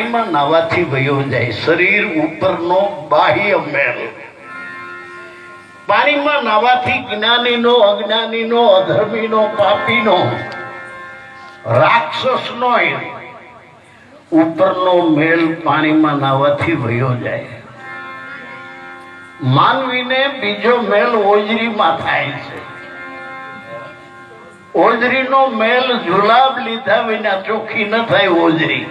પાણીમાં નાવાથી વયો જાય, શરીર ઉપરનો બાહ્ય મેળ. પાણીમાં નાવાથી જ્ઞાનીનો, અજ્ઞાનીનો, અધર્મીનો, પાપીનો, રાક્ષસનો ઉપરનો મેલ પાણીમાં નાવાથી વયો જાય. માનવીને બીજો મેલ ઓજરીમાં થાય છે. ઓજરીનો મેલ જુલાબ લીધા વિના ચોખ્ખી ન થાય ઓજરી.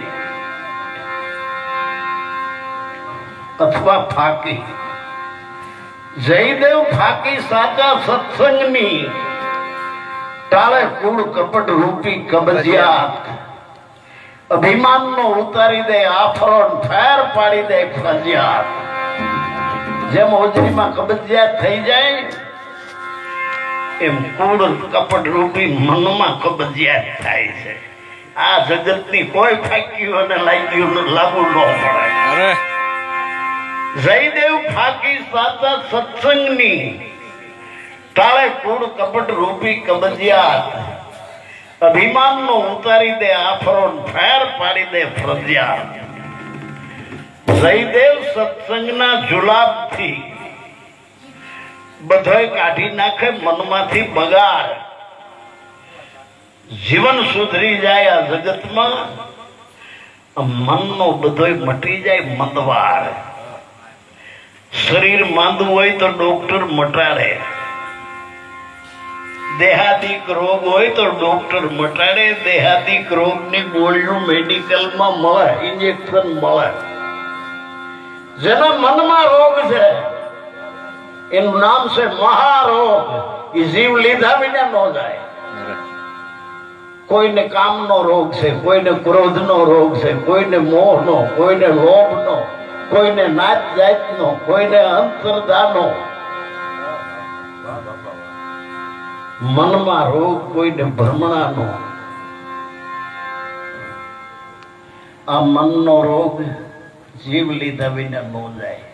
અથવા ફાકી. જયદેવ ફાકી સાચા સત્સંગની ટાળે કુળ કપટ રૂપી કબજિયાત અભિમાનનો ઉતારી દે આફરણ ફેર પાડી દે ફરજિયાત. જેમ હોજરીમાં કબજિયાત થઈ જાય, એમ કુળ કપટ રૂપી મનમાં કબજિયાત થાય છે. આ જગતની કોઈ ફાક્યું અને લાગ્યું લાગુ ન પડે જયદેવ ફાકી સાચા સત્સંગની તાળે કુળ કપટ રૂપી કબજિયાત. અભિમાનનો ઉતારી દે આફરોન ફેર પાડી દે ફરજિયાત. જયદેવ સત્સંગના જુલાબથી બધોય કાઢી નાખે મનમાંથી બગાડ. જીવન સુધરી જાય આ જગતમાં, મનનો બધોય મટી જાય મંદવાર. શરીર માંદું હોય તો ડોક્ટર મટાડે દેહાદિક રોગ હોય તો ડોક્ટર મટાડે દેહાદિક રોગની ગોળીઓ મેડિકલમાં મળે ઇન્જેક્શન મળે જેના મનમાં રોગ છે એનું નામ છે મહારોગ એ જીવ લીધા વિના ન જાય અરે કોઈને કામનો રોગ છે કોઈને ક્રોધનો રોગ છે કોઈને મોહનો કોઈને લોભનો કોઈને નાચ જાતનો, કોઈને અંતરદાનો મનમાં રોગ કોઈને ભ્રમણાનો. આ મનનો રોગ જીવ લીધા વિના ન જાય.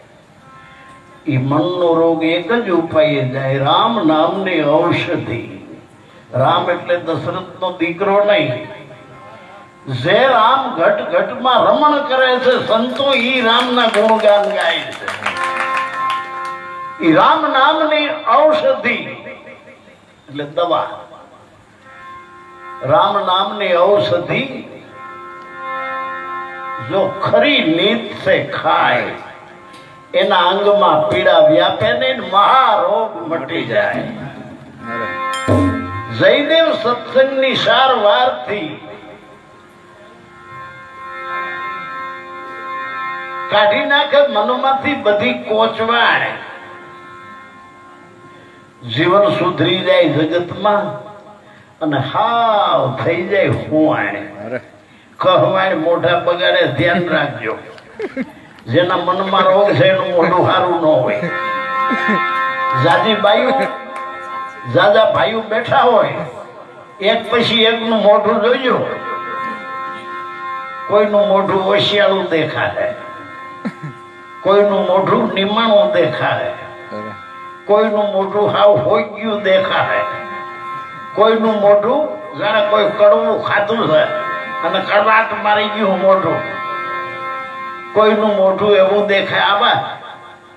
એ મનનો રોગ એક જ ઉપાય જાય, રામ નામની ઔષધિ. રામ એટલે દશરથનો દીકરો નહીં. જે રામ ઘટ ઘટમાં રમણ કરે છે, સંતો ઈ રામના ગુણગાન ગાય છે. ઈ રામ નામની ઔષધિ, એટલે દવા. રામ નામની ઔષધિ જો ખરી નીત સે ખાય, એના અંગમાં પીડા વ્યાપે નહીં, મહારોગ મટી જાય. જયદેવ સત્સંગની સારવારથી કાઢી નાખે મનમાંથી બધી કોચવાણ જીવન સુધરી જાય જગતમાં અને હાવ થઈ જાય હુવાણ અરે. કહવાણ મોઢા બગાડે ધ્યાન રાખજો. જેના મનમાં રોગ છે એનું મોઢું સારું ન હોય. જાજી બાયુ જાજા ભાઈઓ બેઠા હોય એક પછી એકનું મોઢું જોઈજો કોઈનું મોઢું ઓશિયાળું દેખાય કોઈનું મોઢું નિમાણું દેખાય કોઈનું મોઢું હાવ હોગ્યું દેખાય કોઈનું મોઢું જાણે કોઈ કડવું ખાધું છે અને કડવાટ મારી ગયું મોઢું. કોઈનું મોઢું એવું દેખાય આવા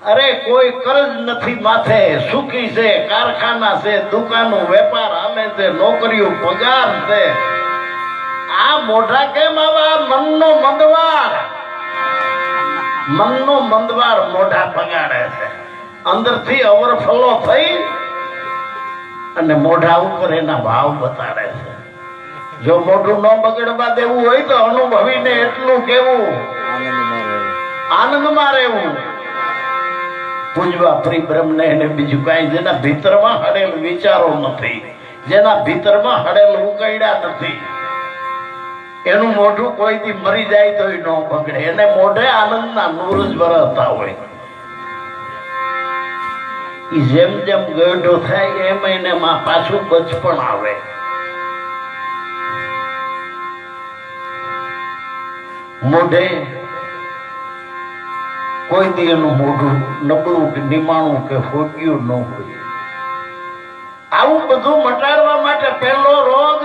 અરે કોઈ કરજ નથી માથે સુખી છે કારખાના છે દુકાનો વેપાર હાલે છે નોકરીઓ પગાર છે. આ મોઢા કેમ આવા મનનો મંદવાર મનનો મંદવાર મોઢા બગાડે છે. અંદરથી અવરફલો થઈ અને મોઢા ઉપર એના ભાવ બતાડે છે. જો મોઢું ન બગડવા દેવું હોય તો અનુભવીને એટલું કેવું. આનંદમાં રહેવું. પૂજવા પરિબ્રહ્મને એને બીજું કાંઈ જેના ભીતરમાં હડેલ વિચારો નથી. જેના ભીતરમાં હડેલ ઉકળ્યા નથી. એનું મોઢું કોઈ દી મરી જાય તો ન બગડે. એને મોઢે આનંદના નૂર જ વરસતા હોય. જેમ જેમ ગઢો થાય એમ એને માં પાછું બચપણ આવે. મોઢે કોઈ દી એનું મોઢું નબળું કે નિમાણું કે ફોટ્યું ન હોય. આવું બધું મટાડવા માટે પહેલો રોગ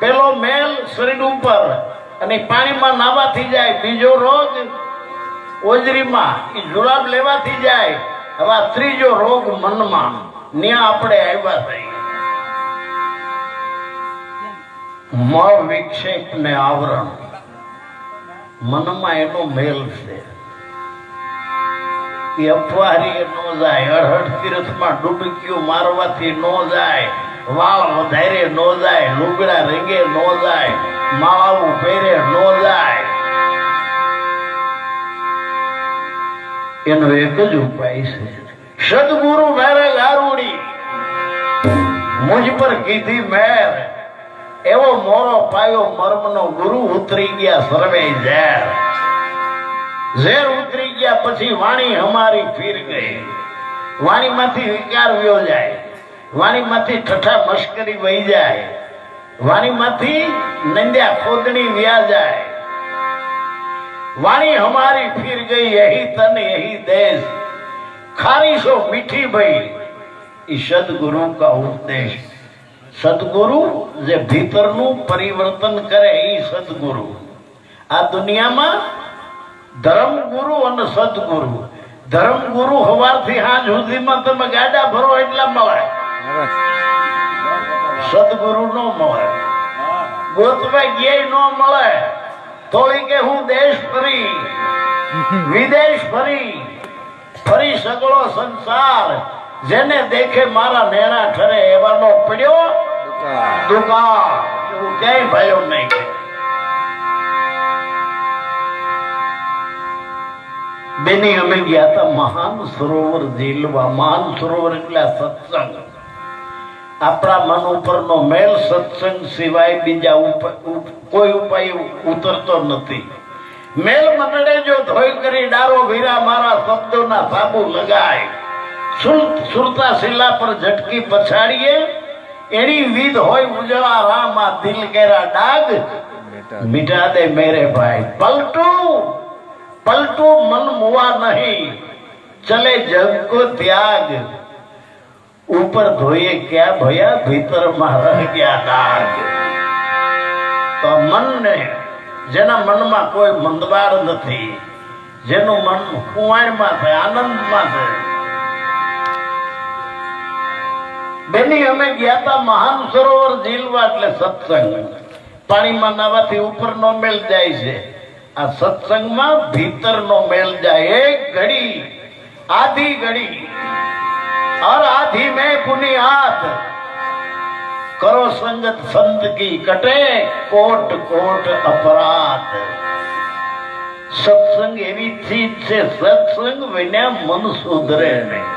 પેલો મેલ શરીર ઉપર અને પાણીમાં નાવાથી જાય. બીજો રોગ ઓજરીમાં એ જુલાબ લેવાથી જાય. હવે ત્રીજો રોગ મનમાં. ન્યા આપણે આવ્યા થઈ મળ વિક્ષેપ ને આવરણ. મનમાં એનો મેલ છે. એ અપવારી ન જાય. અડહડ તીર્થમાં ડૂબકીઓ મારવાથી ન જાય. વાળ વધારે નો જાય, લુગડા રંગે નો જાય માવાવું પહેરે નો જાય. એનો એક જ ઉપાય છે. સદગુરુ મેરે ગારુડી મુજ પર કીધી મેર. એવો મોરો પાયો મર્મનો ગુરુ ઉતરી ગયા સર્વે ઝેર. ઝેર ઉતરી ગયા પછી વાણી અમારી ફીર ગઈ. વાણીમાંથી વિકાર વ્યો જાય. વાણીમાંથી ઠઠા મશ્કરી વહી જાય. વાણીમાંથી નંદ્યા ખોદણી વ્યા જાય. વાણી હમારી ફીર ગઈ યહી તન યહી દેશ. ખારીશો મીઠી ભઈ એ સદગુરુ કા ઉપદેશ. સદગુરુ જે ભીતરનું પરિવર્તન કરે એ સદગુરુ. આ દુનિયામાં ધર્મગુરુ અને સદગુરુ. ધર્મગુરુ હવારથી હાજ સુધીમાં તમે ગાડા ભરો એટલા મળે. સદગુરુ નો મળે. ગોતવા ગયા નો મળે થોડી કે હું દેશ ફરી વિદેશ ફરી ફરી સગળો સંસાર, જેને દેખે મારા નેરા ઠરે એવાનો પડ્યો? દુકા એવું ક્યાંય ભાઈઓ નહીં. બેની અમે ગયા હતા મહાન સરોવર ઝીલવા. મહાન સરોવર એટલે સત્સંગ. આપણા મન ઉપરનો મેલ સત્સંગ સિવાય બીજા કોઈ ઉપાય ઉતરતો નથી. મેલ મંડળે જો ધોઈ કરી ડારો વીરા મારા શબ્દોના સાબુ લગાય, સુરતા શિલા પર ઝટકી પછાડીએ, એની વિધ હોય ઉજળા રામા દિલ કેરા ડાગ મિટા દે મેરે ભાઈ. પલટું પલટું મન મુવા નહીં, ચલે જગ કો ત્યાગ. ઉપર ધોઈએ ક્યાં ભયા? ભીતરમાં ગયા દાગ તો મનને, જેના મનમાં કોઈ મંદબાર નથી, જેનું મન કુંવારમાં છે, આનંદમાં છે. બેની અમે ગયા તા મહાન સરોવર ઝીલવા એટલે સત્સંગ. પાણીમાં નાવાથી ઉપરનો મેલ જાય છે. આ સત્સંગમાં ભીતરનો મેલ જાય. એક ઘડી, આધી ઘડી. હર આધી મેં પુનિયાત કરો સંગત સંત કી કટે કોટ કોટ અપરાધ સત્સંગ એવી ચીજ છે સત્સંગ વિના મન સુધરે નહીં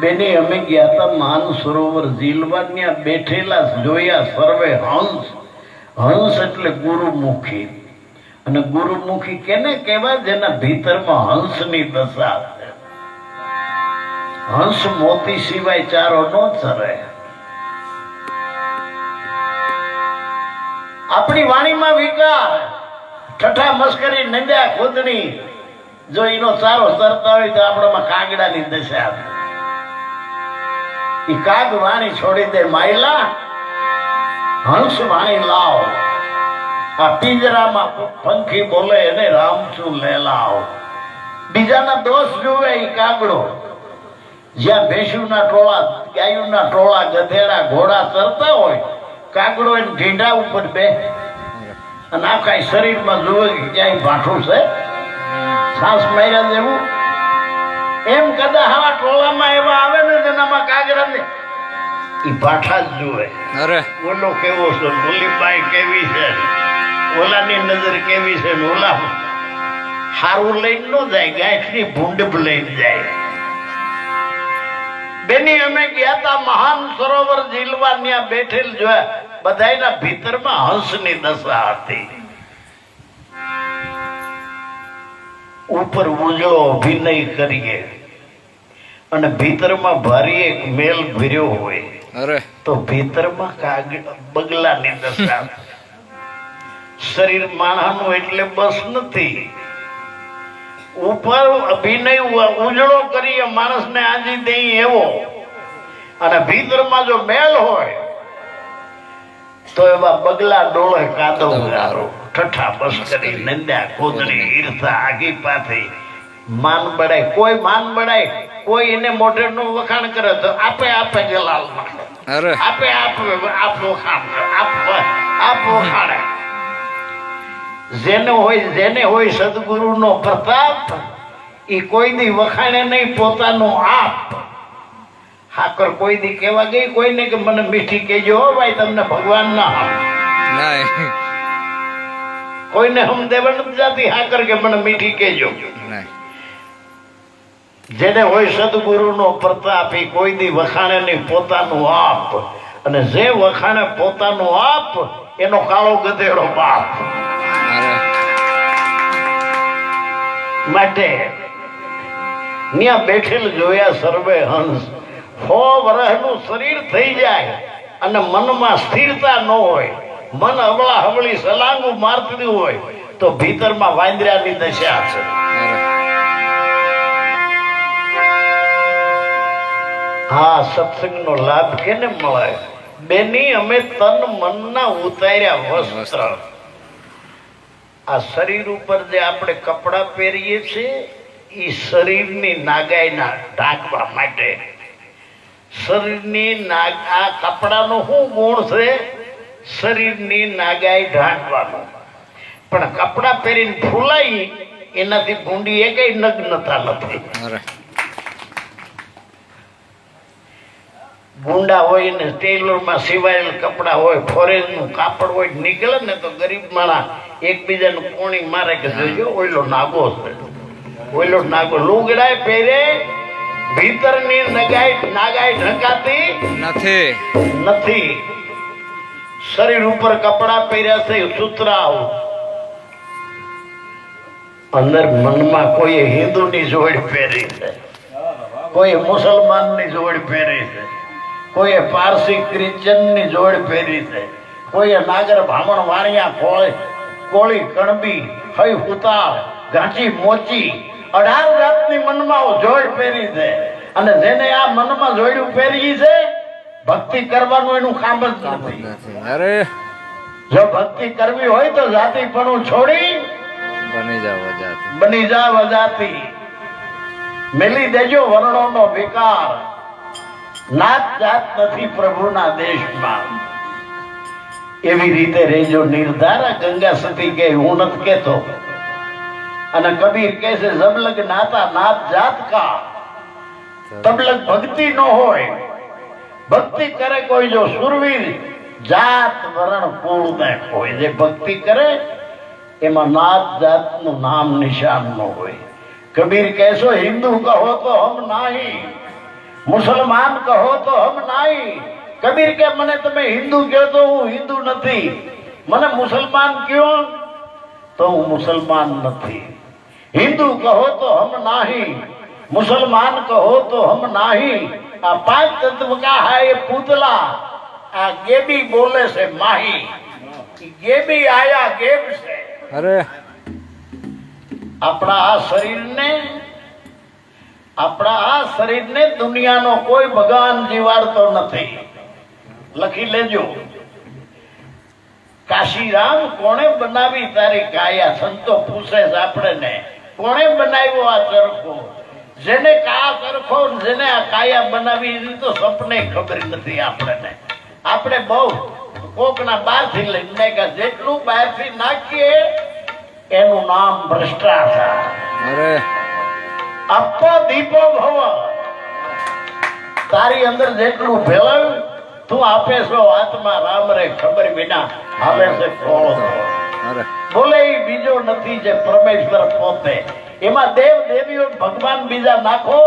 બેને અમે ગયા હતા માન સરોવર ઝીલમાં ત્યાં બેઠેલા જોયા સર્વે હંસ હંસ એટલે ગુરુમુખી અને ગુરુમુખી કેને કહેવાય જેના ભીતરમાં હંસની દશા હંસ મોતી સિવાય ચારો નો ચરે. આપણી વાણીમાં વિકાર ઠઠા મસ્કરી, નંદ્યા ખોદણી જો એનો ચારો તરતા હોય તો આપણામાં કાગડાની દશા એ કાગ વાણી છોડી દે માયલા, હંસ વાણી લાવ. આ પિંજરામાં પંખી બોલે, એને રામચું લે લાવ બીજાના દોષ જુએ એ કાગડો. જ્યાં ભેંસુના ટોળા ગાયુના ટોળા ગધેડા ઘોડા ચરતા હોય કાગડો એને ઢીંડા ઉપર બે. અને આ આખા શરીરમાં જુએ કે ક્યાંય ભાઠું છે. સાસ માર્યા જેવું. એમ કદા હવા ટોળામાં એવા આવે ને જેનામાં કાગડા ને. એ ભાઠા જ જુએ અરે. ઓલો કેવો છે? મુલીબાઈ કેવી છે? ઓલાની નજર કેવી છે? ને ઓલા સારું લઈને ન જાય ગાંઠની ભૂંડ લઈને જાય. બેની અમે ગયા તા મહાન સરોવર ઝીલવા ત્યાં બેઠેલ જોયા બધાના ભીતરમાં હંસની દશા હતી. ઉપર ઉજળો અભિનય કરીએ. અને ભીતરમાં ભારી એક મેલ ભર્યો હોય. તો ભીતરમાં કાગ બગલાની દશા. શરીર માણસનું એટલે બસ નથી. ઉપર અભિનય ઉજળો કરીએ માણસને આજી દઈ એવો. અને ભીતરમાં જો મેલ હોય તો એવા બગલા ડોળે કાદો ગારો ઠઠા બસ્કરી નંદ્યા કોદડી ઈર્ષા આગી પાથી માન બડાય. કોઈ માન બડાય કોઈ એને મોઢે નું વખાણ કરે તો આપે આપે જલાલ આપે આપે આપ વખાણ આપ આપ વખાણે. જેને હોય જેને હોય સદગુરુનો પ્રતાપ એ કોઈ દી વખાણે નહીં પોતાનો આપ. હાકર કોઈ દી કેવા ગઈ કોઈને કે મને મીઠી કહેજો હો ભાઈ તમને ભગવાન ના આપ કોઈને હમ દેવન જાતી હાકર કે મને મીઠી નહીં જેને હોય સદગુરુનો પ્રતાપ એ કોઈ દી વખાણે નહીં પોતાનું આપ. અને જે વખાણે પોતાનું આપ એનો કાળો ગધેડો બાપ. માટે ત્યાં બેઠેલ જોયા સર્વે હંસ. હો વરહનું શરીર થઈ જાય અને મનમાં સ્થિરતા ન હોય, મન હવળા હવળી સલાંગું મારતું હોય, તો ભીતરમાં વાંદરાની દશા છે. હા, સત્સંગનો લાભ કેને મળે? બેની અમે તન મનના ઉતાર્યા વસ્ત્ર. આ શરીર ઉપર જે આપણે કપડાં પહેરીએ છીએ એ શરીરની નાગાઈના ઢાંકવા માટે. શરીરની નાગ, આ કપડાનો શું ગુણ છે? શરીરની નાગાઈ ઢાંકવાનો. પણ કપડાં પહેરીને ફૂલાઈ, એનાથી ભૂંડી એ કઈ નગ્નતા નથી. ગુંડા હોય ને ટેલરમાં સિવાયેલ કપડાં હોય ફોરેનનું કાપડ હોય નીકળે ને તો ગરીબ માણા એકબીજાનું કોણી મારે કે જોજો ઓઈલો નાગો છે. ઓઈલો નાગો લુગડાય પહેરે ભીતરની નગાઈ નાગાઈ ઢંકાતી નથી. નથી. શરીર ઉપર કપડા પહેર્યા છે સુતરાવ. અંદર મનમાં કોઈ હિન્દુની જોડ પહેરી છે કોઈ મુસલમાનની જોડ પહેરી છે. કોઈએ પારસી ક્રિશ્ચનની જોડ પહેરી છે. કોઈએ નાગર ભામણ વાણિયા કોળી કોળી કણબી હઈ હુતાળ ગાંઠી મોચી અઢાર જાતની મનમાં જોડ પહેરી છે. અને જેને આ મનમાં જોડ્યું પહેરી છે ભક્તિ કરવાનું એનું કામ જ નથી. અરે. જો ભક્તિ કરવી હોય તો જાતિ પણ છોડી બની જાવ જાતિ. બની જાવ વજાતી મેલી દેજો વર્ણોનો વિકાર. નાત નથી પ્રભુના દેશમાં. એવી રીતે રેજો નિર્ધારા ગંગા સતી કે હું નથી કેતો અને કબીર કે છે જબલગ નાતા નાત જાત કા. તબલગ ભક્તિ ન હોય. ભક્તિ કરે કોઈ જો સુરવીર, જાત વરણ પૂર્ણ હોય. જે ભક્તિ કરે, એમાં નાત જાતનું નામ નિશાન ન હોય. કબીર કહેશો હિન્દુ કહો તો હમ નહીં. મુસલમાન કહો તો હમ નાઈ. કબીર કે મને તમે હિન્દુ કહો તો હું હિન્દુ નથી. મને મુસલમાન કયો તો હું મુસલમાન નથી. હિન્દુ કહો તો હમ નાહી. મુસલમાન કહો તો હમ નાહી. આ પાંચ તત્વ કા હા એ પૂતલા. આ ગેબી બોલે છે માહી. ગેબી આયા ગેબ છે. અરે. આપણા આ શરીરને આપણા આ શરીરને દુનિયાનો કોઈ ભગવાન જીવાડતો નથી. લખી લેજો. કાશીરામ કોણે બનાવી તારી કાયા? સંતો પૂછે છે ને કોણે બનાવ્યો આ ચરખો? જેને કા ચરખો જેને આ કાયા બનાવી એની તો સપને ખબર નથી આપણને. આપણે બહુ કોકના બહારથી લઈને કે જેટલું બહારથી નાખીએ, એનું નામ ભ્રષ્ટાચાર. આપો દીપો ભવ. તારી અંદર જેટલું ભેળાયું તું આપે છો આત્મા રામ રે ખબર વિના. આવે છે કોળો બોલે બીજો નથી જે પરમેશ્વર પોતે. એમાં દેવ દેવીઓ ભગવાન બીજા નાખો